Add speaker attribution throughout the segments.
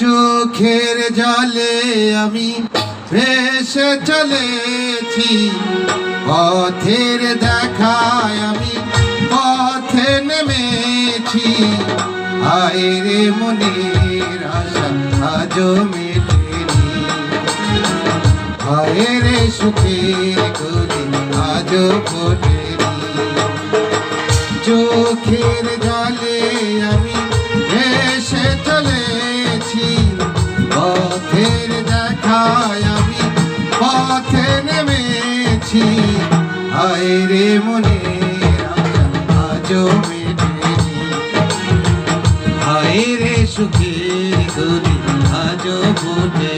Speaker 1: চোখের জলে আমি ভেসে চলেছি। পথের দেখায় আমি পথে নেমেছি। আয়রে মনের আশা আজও মেটেনি আয়রে সুখের গলি আজও ফোটেনি। চোখের আয়রে মনে আজও মেটেনি। সুখের গলি আজও ফোটেনি আধার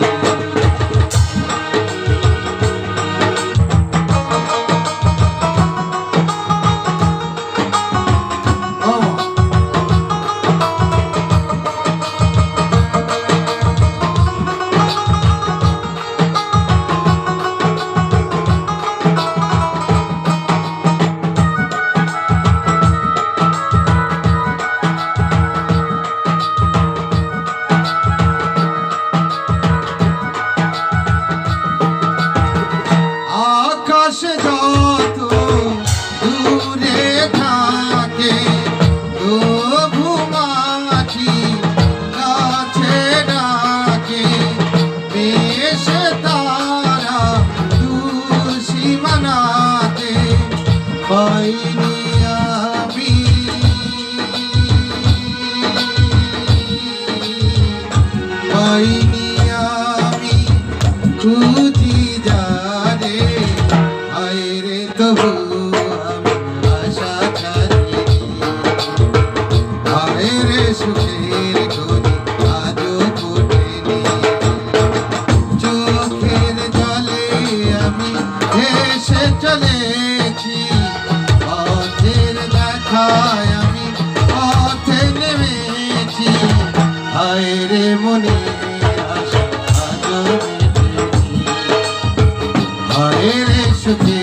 Speaker 1: Bye. should be